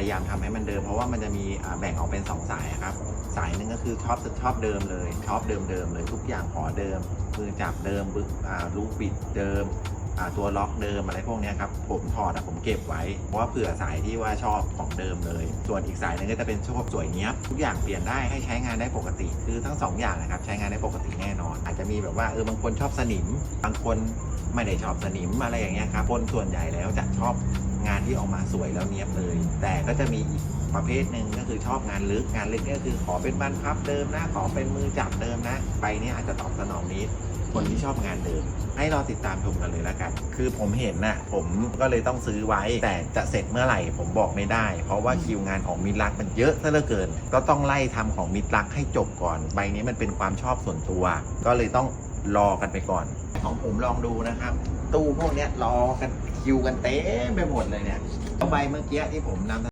ยายามทำให้มันเดิม เพราะว่ามันจะมีแบ่งออกเป็นสองสายครับ สายหนึ่งก็คือชอบชอบเดิมเลยชอบเดิมเดิมเลยทุกอย่างขอเดิมมือจับเดิมบึกลูกบิดเดิมตัวล็อกเดิมอะไรพวกนี้ครับผมถอดผมเก็บไว้ เพราะว่าเผื่อสายที่ว่าชอบของเดิมเลย ส่วนอีกสายหนึงก็จะเป็นชอบสวยเนี้ยบทุกอย่างเปลี่ยนได้ให้ใช้งานได้ปกติ คือทั้งสองอย่างนะครับใช้งานได้ปกติแน่นอน อาจจะมีแบบว่าเออบางคนชอบสนิม บางคนไม่ได้ชอบสนิมอะไรอย่างเงี้ยครับคนส่วนใหญ่แล้วจะชอบ งานที่ออกมาสวยแล้วเนี้ยบเลย แต่ก็จะมีอีกประเภทหนึ่งก็คือชอบงานลึกงานลึกก็คือขอเป็นบานพับเดิมนะขอเป็นมือจับเดิมนะใบนี้อาจจะตอบสนองนี้คนที่ชอบงานเดิม ให้ราติดตามชมกันเลยแล้วกัน คือผมเห็นน่ะผมก็เลยต้องซื้อไว้ แต่จะเสร็จเมื่อไหร่ผมบอกไม่ได้ เพราะว่าคิวงานของมิตรลักษ์มันเยอะซะเหลือเกิน ก็ต้องไล่ทำของมิตรลักษ์ให้จบก่อน ใบนี้มันเป็นความชอบส่วนตัว ก็เลยต้องรอกันไปก่อน ของผมลองดูนะครับ ตู้พวกเนี้ยรอกันคิวกันเต็มไปหมดเลยเนี่ยเอาใบเมื่อกี้ที่ผมนำ